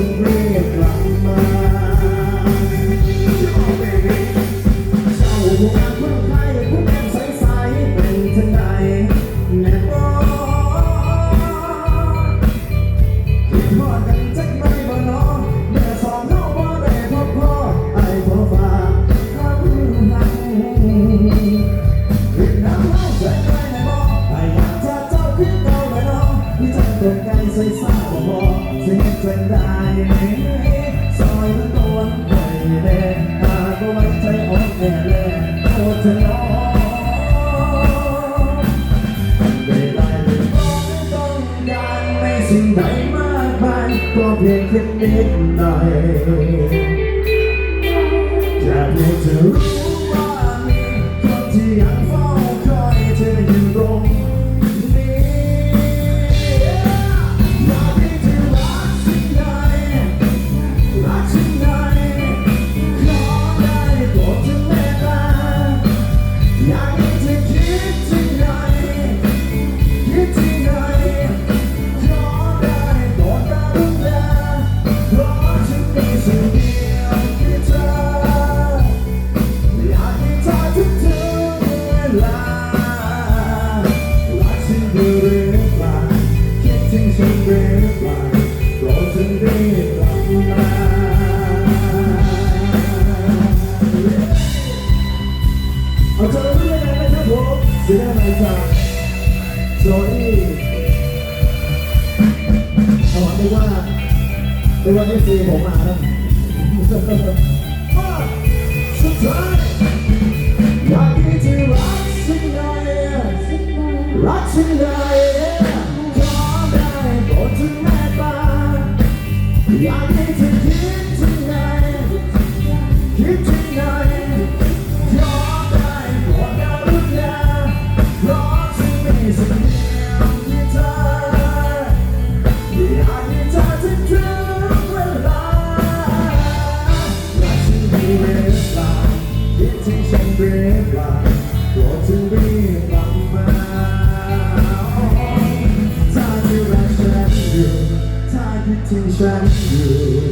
the สิ่งใดมากมายก็เพียงแค่นิดหน่อยจะเพียงจะรู้ ไม่ว่าเอฟซีผมมาแล้วมาสุดท้ายอยากที่จะรักฉันได้รักฉันได้ Red line, getting some red line. to you.